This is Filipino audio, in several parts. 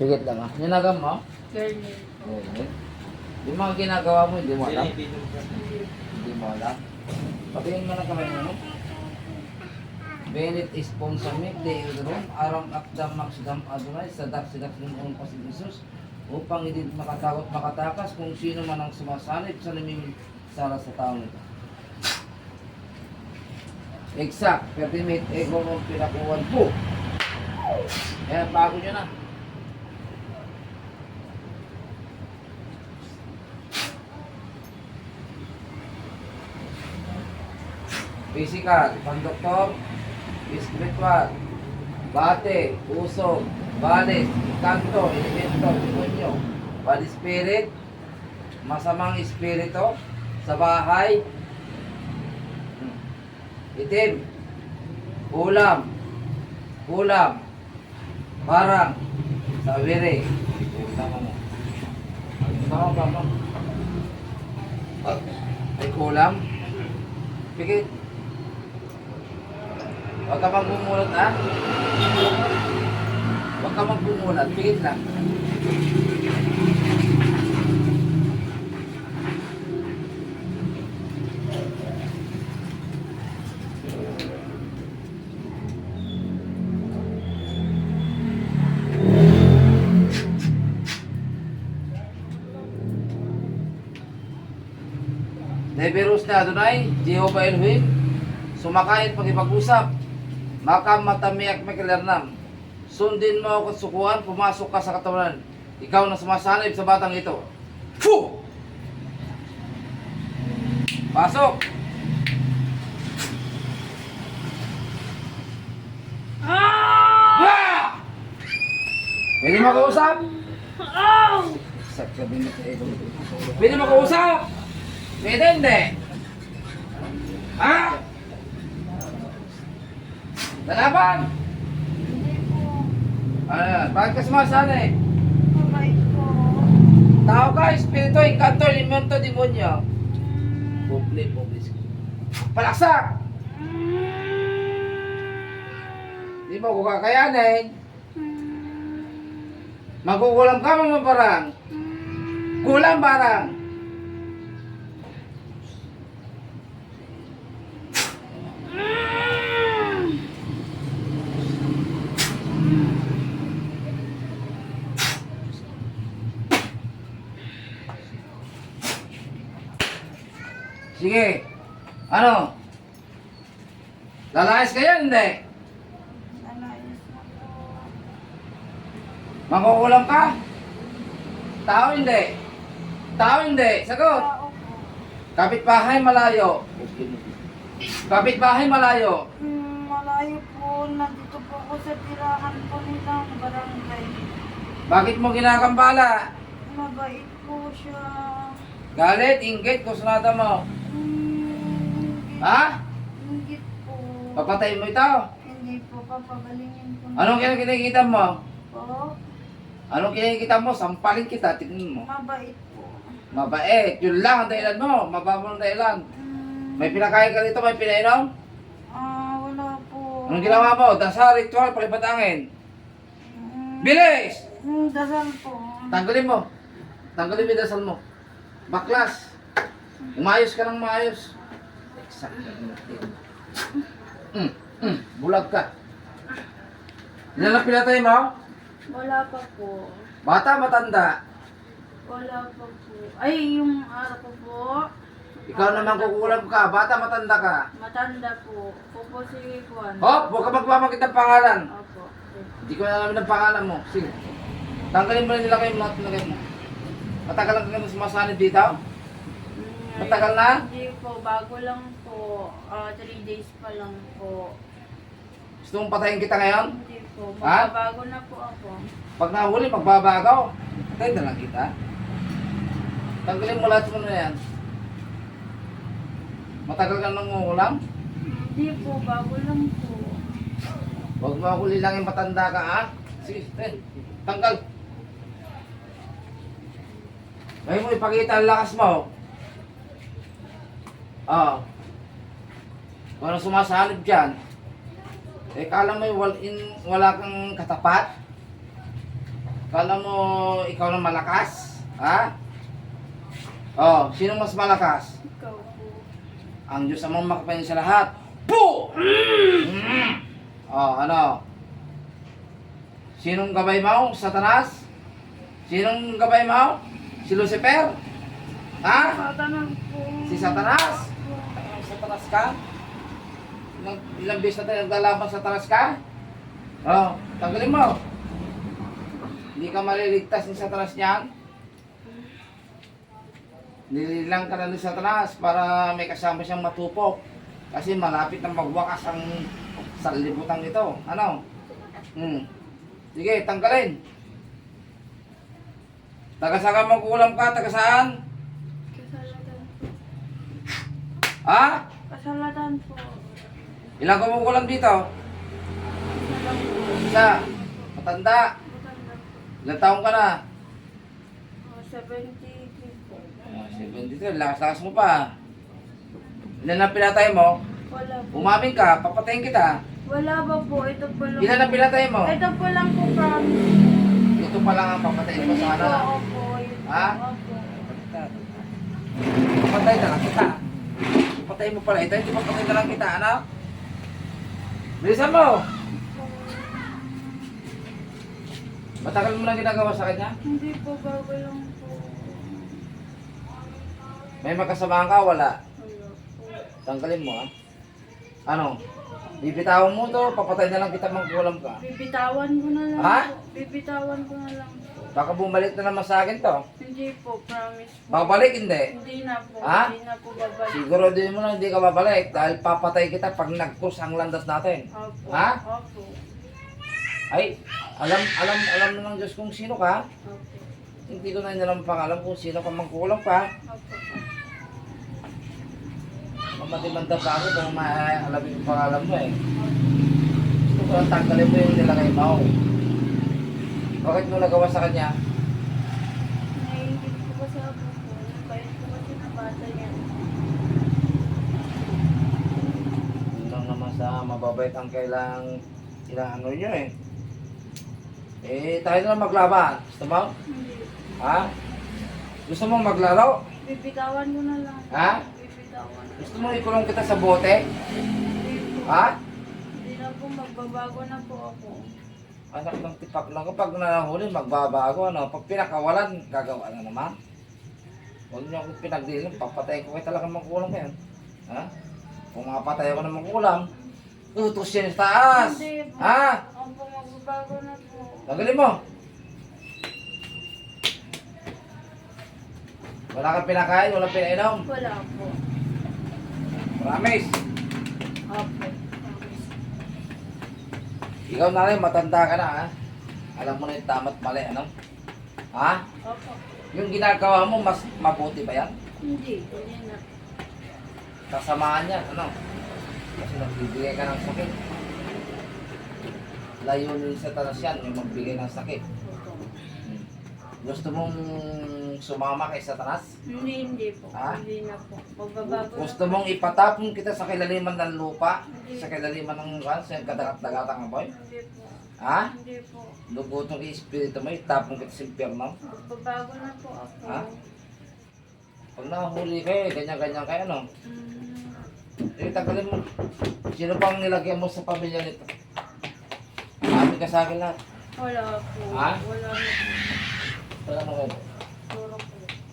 Pigit lang ah. Ginagam mo? Garnet. Oo. Yung mga ginagawa mo, hindi mo alam. Hindi. Mo alam. Patingin mo na kamay mo. no? Benit ispon sa mik, de udron, aram akdam maksidam adunay, sadak sidak ng unong pasig Jesus, upang hindi makatakot makatakas kung sino man ang sumasanib sa liming sala sa taong ito. Exact, pertimit, ego mong pinakuwan po. Kaya bago nyo na. Physical, pandoktor, spiritual, bate, usog, balis, kanto, elemento, demonyo, body spirit, masamang espiritu sa bahay, itim, ulam, ulam, barang, sa wiri. Tama mo. Tama ba mo? Ay kulam. Pigit. Huwag ka magbumulat ha. Huwag ka magbumulat. Pigit lang. Neberus na Adonai, Jehovah Elohim, sumakain makam matamiyak makilernam. Sundin mo ako sukuan, pumasok ka sa katawan. Ikaw na sumasanib sa batang ito. Fu! Pasok! Ah! Pwede makausap? Mo sa ego. Pwede makausap? Pwede hindi. Ha? Lalaban? Ano yan? Bakit ka sumasana eh? Kamay ko. Tao ka, espiritu, encanto, elemento, demonyo. Bubli, bubli. Palaksak! Di mo ko kakayanin. Magugulam ka mga barang. Kulang barang. Sige. Ano? Lalayas ka yan, hindi? Po. Makukulam ka? Tao hindi? Tao hindi? Sagot. Kapitbahay malayo. Kapitbahay malayo. Hmm, malayo po. Nandito po ako sa tirahan po nilang barangay. Bakit mo ginagambala? Mabait po siya. Galit, inggit, kusnada mo. Ha? Ingit po. Papatay mo ito. Hindi po, papagalingin po. Anong kin- kinikita mo? Po? Anong kinikita mo? Sampalin kita, tingnan mo. Mabait po. Mabait. Yun lang ang dahilan mo. Mababa ang dahilan. Hmm, May pinakain ka dito, may pinainom? Ah, wala po. Anong ginawa mo? Dasar, ritual, palipatangin. Hmm, Bilis! hmm, dasal po. Tanggalin mo. Tanggalin mo yung dasal mo. Baklas. Umayos ka ng maayos. Exact. Mm, mm, bulag ka. Ilan ang pinatay mo? Wala pa po. Bata, matanda. Wala pa po. Ay, yung araw ko po. Ikaw naman kukulam ka. Bata, matanda ka. Matanda po. Po po si Juan. Hop, huwag ka magpapakit ng pangalan. Opo. Hindi ko na alam ng pangalan mo. Sige. Tanggalin mo na nila kayo mga nilagay mo. Matagal lang kayo sumasanib dito? Matagal na? Hindi po. Bago lang po. Ah, three days pa lang po. Gusto mong patayin kita ngayon? Hindi po. Ha? Magbabago na po ako. Pag nahuli, magbabagaw. Tayo na lang kita. Tanggalin mo lahat mo na yan. Matagal ka nang ulam? Hindi po. Bago lang po. Huwag mo ako lilangin matanda ka, ha? Sige, tayo. Tanggal. Ngayon mo ipakita ang lakas mo. Oo. Kung ano sumasalib dyan, eh kala mo wal in, wala kang katapat? Kala mo ikaw na malakas? Ha? Oh, sino mas malakas? Ikaw po. Ang Diyos amang makapanin sa lahat. Po! Mm. Oh, ano? Sinong gabay mo? Satanas? Sinong gabay mo? Si Lucifer? Ha? Satanan po. Si Satanas? Satanas ka? Ilang, ilang beses na tayo naglalaban sa Satanas ka? Oh, tanggalin mo. Hindi ka maliligtas ni Satanas niyan. Nililang ka na ni Satanas para may kasama siyang matupok. Kasi malapit na magwakas ang sanlibutan ito. Ano? Hmm. Sige, tanggalin. Taga saan ka magkulam ka? Taga saan? Kasalatan po. Ha? Kasalatan po. Ilang ka magkulam dito? Kasalan po. Isa. Matanda. Matanda po. Ilang taong ka na? Oh, 73 po. Ah, 73. Lakas-lakas mo pa. Ilan na pinatay mo? Wala po. Umamin ka, papatayin kita. Wala ba po? Ito po lang. Ilan na pinatay mo? Ito po lang po promise. Ito pa lang ang papatayin mo Hindi sa po anak. ako po. Yun po. Ha? Opo. Papatay na lang kita. Papatayin mo pala ito. Hindi papatay na lang kita, anak. Bilisan mo! Matagal mo na ginagawa sa kanya? Hindi po bago lang po. May magkasamahan ka, wala. Wala po. Tanggalin mo, ha? Ano? Bibitawan mo to, papatay na lang kita mangkulam ka. Bibitawan ko na lang Ha? po. Bibitawan ko na lang po. Baka bumalik na naman sa akin to. Hindi po, promise po. Babalik, hindi. Hindi na po. Ha? Hindi na po babalik. Siguro din mo na hindi ka babalik dahil papatay kita pag nag-cross ang landas natin. Opo. Ha? Opo. Ay, alam alam alam na ng Diyos kung sino ka. Opo. Hindi ko na nilang pangalan kung sino ka mangkulam ka. Opo. Mamatibanda pa ako kung maalam yung pangalan mo eh. Gusto ko lang tanggalin mo yung nilagay mo. Bakit mo nagawa sa kanya? Naiingit po kasi ako po. Po kasi na bata yan. Yun lang naman sa mababait ang kailang inaano nyo eh. Eh, tayo na lang maglaban. Gusto mo? Hindi. Ha? Gusto mo maglaro? Bibitawan ko na lang. Ha? Gusto mo ikulong kita sa bote? Ha? Hindi na po magbabago na po ako. Anak ng tipak lang. Kapag nanahuli, magbabago. Ano? Pag pinakawalan, gagawa na naman. Huwag niyo akong pinagdilim. Papatayin ko kayo talaga magkulang kayo. Ha? Kung mapatay ako ng magkulang, utos yan sa taas. Hindi po. Ha? Ako po magbabago na po. Tagalin mo. Wala kang pinakain, wala pinainom. Wala po. Promise. Opo. Ikaw na rin, matanda ka na ha. Alam mo na yung tama't mali, ano? Ha? Opo. Yung ginagawa mo, mas mabuti ba yan? Hindi. Hindi na. Kasamaan yan, ano? Kasi nagbibigay ka ng sakit. Layunin sa tanas yan, yung magbigay ng sakit. Gusto mong sumama kay Satanas? Hindi, hindi po. Ha? Hindi na po. Magbabago Gusto na mong ipatapon kita sa kilaliman ng lupa? Hindi. Sa kilaliman ng kan, sa kadagat-dagatang boy? Hindi po. Ha? Hindi po. Lugutong espiritu mo, itapon kita sa impyerno? Magbabago na po ako. Ha? Pag nahuli kayo, ganyan-ganyan kayo, no? Mm, Eh, tagalin mo. Sino pang nilagyan mo sa pamilya nito? Sabi ka sa akin lahat. wala po. Ha? Wala na po. Wala kayo.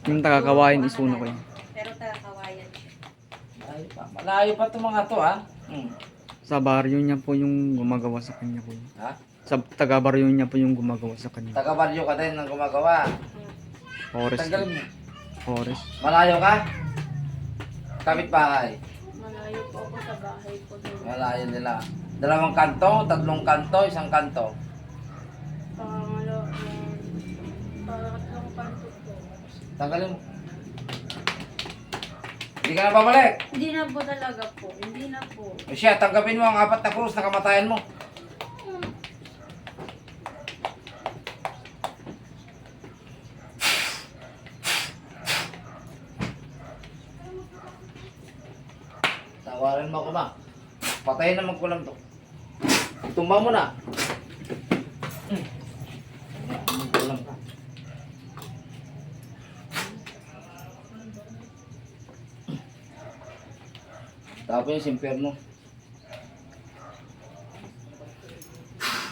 Yung taga-kawain, isuno ko yun. Pero taga-kawayan siya. Malayo pa. Malayo pa itong mga to, ha? Hmm. Sa baryo niya po yung gumagawa sa kanya po. Ha? Sa taga-baryo niya po yung gumagawa sa kanya. Taga-baryo ka din ng gumagawa. Forest. Tanggalin mo. Forest. Malayo ka? Kapit bahay. Malayo po ako sa bahay po. Malayo nila. Dalawang kanto, tatlong kanto, isang kanto. Tanggalin mo. Hindi ka na babalik. Hindi na po talaga po. Hindi na po. O siya, tanggapin mo ang apat na krus na kamatayan mo. Tawarin mo ako ma. Patayin naman ko lang to. Tumba mo na. Tapos yung simpyerno.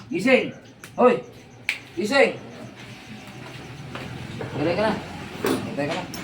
Gising! Hoy! Gising! Gising ka na. Hintay ka na.